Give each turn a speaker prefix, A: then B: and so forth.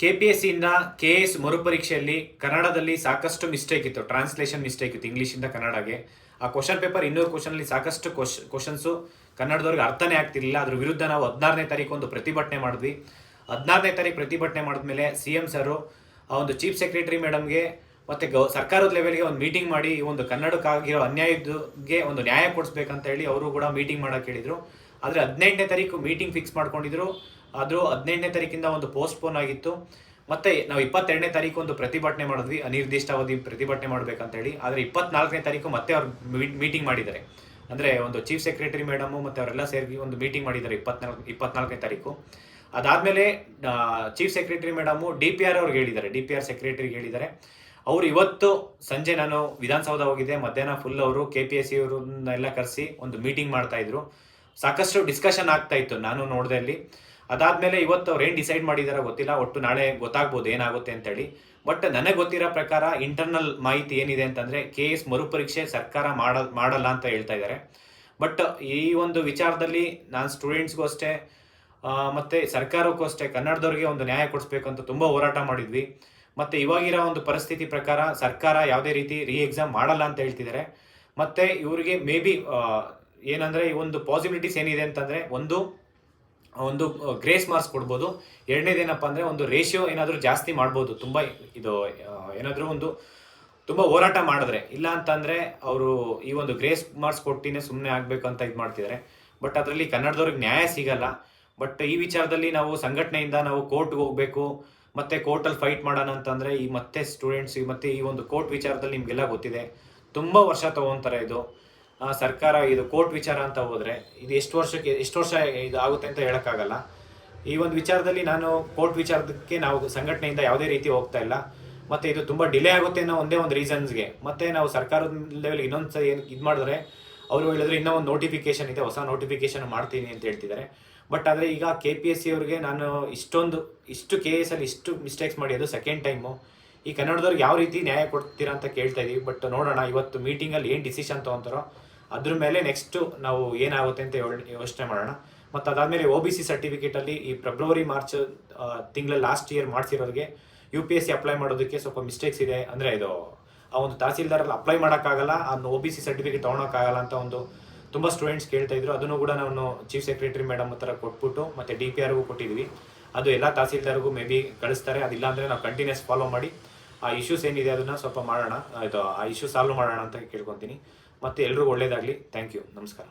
A: K P S ಸಿಯಿಂದ K S ಮರುಪರೀಕ್ಷೆಯಲ್ಲಿ ಕನ್ನಡದಲ್ಲಿ ಸಾಕಷ್ಟು ಮಿಸ್ಟೇಕ್ ಇತ್ತು. ಟ್ರಾನ್ಸ್ಲೇಷನ್ ಮಿಸ್ಟೇಕ್ ಇತ್ತು. ಇಂಗ್ಲೀಷಿಂದ ಕನ್ನಡಗೆ. ಆ ಕ್ವಶನ್ ಪೇಪರ್ ಇನ್ನೂರು ಕ್ವಶನಲ್ಲಿ ಸಾಕಷ್ಟು ಕ್ವಶ್ ಕ್ವಶನ್ಸು ಕನ್ನಡದವ್ರಿಗೆ ಅರ್ಥನೇ ಆಗ್ತಿರಲಿಲ್ಲ. ಅದ್ರ ವಿರುದ್ಧ ನಾವು ಹದಿನಾರನೇ ತಾರೀಕು ಒಂದು ಪ್ರತಿಭಟನೆ ಮಾಡಿದ್ವಿ. ಹದಿನಾರನೇ ತಾರೀಕು ಪ್ರತಿಭಟನೆ ಮಾಡಿದ್ಮೇಲೆ ಸಿ ಎಂ ಸರು ಆ ಒಂದು ಚೀಫ್ ಸೆಕ್ರೆಟರಿ ಮೇಡಮ್ಗೆ ಮತ್ತೆ ಗೌ, ಸರ್ಕಾರದ ಲೆವೆಲ್ಗೆ ಒಂದು ಮೀಟಿಂಗ್ ಮಾಡಿ ಈ ಒಂದು ಕನ್ನಡಕ್ಕಾಗಿರೋ ಅನ್ಯಾಯಕ್ಕೆ ಒಂದು ನ್ಯಾಯ ಕೊಡಿಸ್ಬೇಕಂತ ಹೇಳಿ ಅವರು ಕೂಡ ಮೀಟಿಂಗ್ ಮಾಡಕ್ಕೆ ಹೇಳಿದ್ರು. ಆದರೆ ಹದಿನೆಂಟನೇ ತಾರೀಕು ಮೀಟಿಂಗ್ ಫಿಕ್ಸ್ ಮಾಡ್ಕೊಂಡಿದ್ರು. ಆದರೂ ಹದಿನೆಂಟನೇ ತಾರೀಕಿಂದ ಒಂದು ಪೋಸ್ಟ್ಪೋನ್ ಆಗಿತ್ತು. ಮತ್ತೆ ನಾವು ಇಪ್ಪತ್ತೆರಡನೇ ತಾರೀಕು ಒಂದು ಪ್ರತಿಭಟನೆ ಮಾಡಿದ್ವಿ. ಅನಿರ್ದಿಷ್ಟಾವಧಿ ಪ್ರತಿಭಟನೆ ಮಾಡ್ಬೇಕಂತ ಹೇಳಿ ಆದರೆ ಇಪ್ಪತ್ನಾಲ್ಕನೇ ತಾರೀಕು ಮತ್ತೆ ಅವ್ರು ಮೀಟಿಂಗ್ ಮಾಡಿದ್ದಾರೆ. ಅಂದರೆ ಒಂದು ಚೀಫ್ ಸೆಕ್ರೆಟರಿ ಮೇಡಮು ಮತ್ತು ಅವರೆಲ್ಲ ಸೇರಿ ಒಂದು ಮೀಟಿಂಗ್ ಮಾಡಿದ್ದಾರೆ ಇಪ್ಪತ್ನಾಲ್ಕು ಇಪ್ಪತ್ನಾಲ್ಕನೇ ತಾರೀಕು. ಅದಾದಮೇಲೆ chief secretary madam D P R ಅವ್ರಿಗೆ ಹೇಳಿದ್ದಾರೆ. ಡಿ ಪಿ ಆರ್ ಸೆಕ್ರೆಟರಿಗೆ ಹೇಳಿದ್ದಾರೆ. ಅವರು ಇವತ್ತು ಸಂಜೆ ನಾನು ವಿಧಾನಸೌಧ ಹೋಗಿದ್ದೆ. ಮಧ್ಯಾಹ್ನ ಫುಲ್ ಅವರು ಕೆ ಪಿ ಎಸ್ ಸಿ ಅವರನ್ನೆಲ್ಲ ಕರೆಸಿ ಒಂದು ಮೀಟಿಂಗ್ ಮಾಡ್ತಾ ಇದ್ರು. ಸಾಕಷ್ಟು ಡಿಸ್ಕಷನ್ ಆಗ್ತಾ ಇತ್ತು ನಾನು ನೋಡಿದೆ ಅಲ್ಲಿ. ಅದಾದ್ಮೇಲೆ ಇವತ್ತು ಅವ್ರು ಏನು ಡಿಸೈಡ್ ಮಾಡಿದಾರೋ ಗೊತ್ತಿಲ್ಲ. ಒಟ್ಟು ನಾಳೆ ಗೊತ್ತಾಗ್ಬೋದು ಏನಾಗುತ್ತೆ ಅಂತೇಳಿ. ಬಟ್ ನನಗೆ ಗೊತ್ತಿರೋ ಪ್ರಕಾರ ಇಂಟರ್ನಲ್ ಮಾಹಿತಿ ಏನಿದೆ ಅಂತಂದ್ರೆ ಕೆ ಎಸ್ ಮರುಪರೀಕ್ಷೆ ಸರ್ಕಾರ ಮಾಡ, ಮಾಡಲ್ಲ ಅಂತ ಹೇಳ್ತಾ ಇದ್ದಾರೆ ಬಟ್ ಈ ಒಂದು ವಿಚಾರದಲ್ಲಿ ನಾನು ಸ್ಟೂಡೆಂಟ್ಸ್ಗೂ ಅಷ್ಟೇ ಮತ್ತು ಸರ್ಕಾರಕ್ಕೂ ಅಷ್ಟೇ, ಕನ್ನಡದವ್ರಿಗೆ ಒಂದು ನ್ಯಾಯ ಕೊಡಿಸ್ಬೇಕು ಅಂತ ತುಂಬಾ ಹೋರಾಟ ಮಾಡಿದ್ವಿ. ಮತ್ತೆ ಇವಾಗಿರೋ ಒಂದು ಪರಿಸ್ಥಿತಿ ಪ್ರಕಾರ ಸರ್ಕಾರ ಯಾವುದೇ ರೀತಿ ರೀ ಎಕ್ಸಾಮ್ ಮಾಡಲ್ಲ ಅಂತ ಹೇಳ್ತಿದ್ದಾರೆ ಮತ್ತೆ ಇವರಿಗೆ ಮೇ ಬಿ ಏನಂದ್ರೆ ಈ ಒಂದು ಪಾಸಿಬಿಲಿಟೀಸ್ ಏನಿದೆ ಅಂತಂದ್ರೆ ಒಂದು ಒಂದು ಗ್ರೇಸ್ ಮಾರ್ಕ್ಸ್ ಕೊಡ್ಬೋದು. ಎರಡನೇದೇನಪ್ಪ ಅಂದ್ರೆ ಒಂದು ರೇಷಿಯೋ ಏನಾದರೂ ಜಾಸ್ತಿ ಮಾಡ್ಬೋದು. ತುಂಬಾ ಇದು ಏನಾದರೂ ಒಂದು ತುಂಬಾ ಹೋರಾಟ ಮಾಡಿದ್ರೆ. ಇಲ್ಲ ಅಂತಂದ್ರೆ ಅವರು ಈ ಒಂದು ಗ್ರೇಸ್ ಮಾರ್ಕ್ಸ್ ಕೊಟ್ಟಿನೇ ಸುಮ್ಮನೆ ಆಗ್ಬೇಕು ಅಂತ ಇದು ಮಾಡ್ತಿದ್ದಾರೆ ಬಟ್ ಅದರಲ್ಲಿ ಕನ್ನಡದವ್ರಿಗೆ ನ್ಯಾಯ ಸಿಗಲ್ಲ. ಬಟ್ ಈ ವಿಚಾರದಲ್ಲಿ ನಾವು ಸಂಘಟನೆಯಿಂದ ನಾವು ಕೋರ್ಟ್ಗೆ ಹೋಗ್ಬೇಕು. ಮತ್ತೆ ಕೋರ್ಟಲ್ಲಿ ಫೈಟ್ ಮಾಡೋಣ ಅಂತಂದ್ರೆ ಈ ಮತ್ತೆ ಸ್ಟೂಡೆಂಟ್ಸ್ ಮತ್ತೆ ಈ ಒಂದು ಕೋರ್ಟ್ ವಿಚಾರದಲ್ಲಿ ನಿಮ್ಗೆಲ್ಲ ಗೊತ್ತಿದೆ. ತುಂಬಾ ವರ್ಷ ತಗೊಂತಾರೆ ಇದು. ಸರ್ಕಾರ ಇದು ಕೋರ್ಟ್ ವಿಚಾರ ಅಂತ ಹೋದ್ರೆ ಇದು ಎಷ್ಟು ವರ್ಷಕ್ಕೆ, ಎಷ್ಟು ವರ್ಷ ಇದು ಆಗುತ್ತೆ ಅಂತ ಹೇಳೋಕ್ಕಾಗಲ್ಲ. ಈ ಒಂದು ವಿಚಾರದಲ್ಲಿ ನಾನು ಕೋರ್ಟ್ ವಿಚಾರಕ್ಕೆ ನಾವು ಸಂಘಟನೆಯಿಂದ ಯಾವುದೇ ರೀತಿ ಹೋಗ್ತಾ ಇಲ್ಲ. ಮತ್ತೆ ಇದು ತುಂಬಾ ಡಿಲೇ ಆಗುತ್ತೆ ಅನ್ನೋ ಒಂದೇ ಒಂದು ರೀಸನ್ಸ್ಗೆ ಮತ್ತೆ ನಾವು ಸರ್ಕಾರದ ಲೆವೆಲ್ ಇನ್ನೊಂದು ಸಲ ಏನು ಇದು ಮಾಡಿದ್ರೆ ಅವರು ಹೇಳಿದ್ರೆ ಇನ್ನೂ ಒಂದು ನೋಟಿಫಿಕೇಶನ್ ಇದೆ, ಹೊಸ ನೋಟಿಫಿಕೇಶನ್ ಮಾಡ್ತೀನಿ ಅಂತ ಹೇಳ್ತಿದ್ದಾರೆ. ಬಟ್ ಆದರೆ ಈಗ ಕೆ ಪಿ ಎಸ್ ಸಿ ಅವ್ರಿಗೆ ನಾನು ಇಷ್ಟೊಂದು, ಇಷ್ಟು ಕೆ ಎಸ್ ಅಲ್ಲಿ ಇಷ್ಟು ಮಿಸ್ಟೇಕ್ಸ್ ಮಾಡಿ, ಅದು ಸೆಕೆಂಡ್ ಟೈಮು ಈ ಕನ್ನಡದವ್ರಿಗೆ ಯಾವ ರೀತಿ ನ್ಯಾಯ ಕೊಡ್ತೀರಾ ಅಂತ ಕೇಳ್ತಾ ಇದೀವಿ. ಬಟ್ ನೋಡೋಣ, ಇವತ್ತು ಮೀಟಿಂಗಲ್ಲಿ ಏನು ಡಿಸಿಷನ್ ತೊಗೊಂತಾರೋ ಅದ್ರ ಮೇಲೆ ನೆಕ್ಸ್ಟ್ ನಾವು ಏನಾಗುತ್ತೆ ಅಂತ ಯೋಚನೆ ಮಾಡೋಣ. ಮತ್ತು ಅದಾದಮೇಲೆ ಒ ಬಿ ಸಿ ಸರ್ಟಿಫಿಕೇಟಲ್ಲಿ ಈ ಫೆಬ್ರವರಿ ಮಾರ್ಚ್ ತಿಂಗಳ last year ಮಾಡಿಸಿರೋರಿಗೆ U P S C apply ಮಾಡೋದಕ್ಕೆ ಸ್ವಲ್ಪ ಮಿಸ್ಟೇಕ್ಸ್ ಇದೆ. ಅಂದರೆ ಇದು ಆ ಒಂದು ತಹಸೀಲ್ದಾರಲ್ಲಿ ಅಪ್ಲೈ ಮಾಡೋಕ್ಕಾಗಲ್ಲ ಅದನ್ನ ಒ ಬಿ ಸಿ ಸರ್ಟಿಫಿಕೇಟ್ ತೊಗೊಳಕ್ಕಾಗಲ್ಲ ಅಂತ ಒಂದು ತುಂಬ ಸ್ಟೂಡೆಂಟ್ಸ್ ಕೇಳ್ತಾ ಇದ್ರು. ಅದನ್ನು ಕೂಡ ನಾನು ಚೀಫ್ ಸೆಕ್ರೆಟರಿ ಮೇಡಮ್ ಹತ್ರ ಕೊಟ್ಬಿಟ್ಟು ಮತ್ತು ಡಿ ಪಿ ಆರ್ಗೂ ಕೊಟ್ಟಿದ್ವಿ. ಅದು ಎಲ್ಲ ತಹಸೀಲ್ದಾರ್ಗೂ ಮೇ ಬಿ ಕಳಿಸ್ತಾರೆ. ಅದಿಲ್ಲ ಅಂದರೆ ನಾವು ಕಂಟಿನ್ಯೂಸ್ ಫಾಲೋ ಮಾಡಿ ಆ ಇಶ್ಯೂಸ್ ಏನಿದೆ ಅದನ್ನು ಸ್ವಲ್ಪ ಮಾಡೋಣ. ಇದು ಆ ಇಶ್ಯೂ ಸಾಲ್ವ್ ಮಾಡೋಣ ಅಂತ ಕೇಳ್ಕೊತೀನಿ. ಮತ್ತೆ ಎಲ್ರಿಗೂ ಒಳ್ಳೆಯದಾಗಲಿ ಥ್ಯಾಂಕ್ ಯು ನಮಸ್ಕಾರ.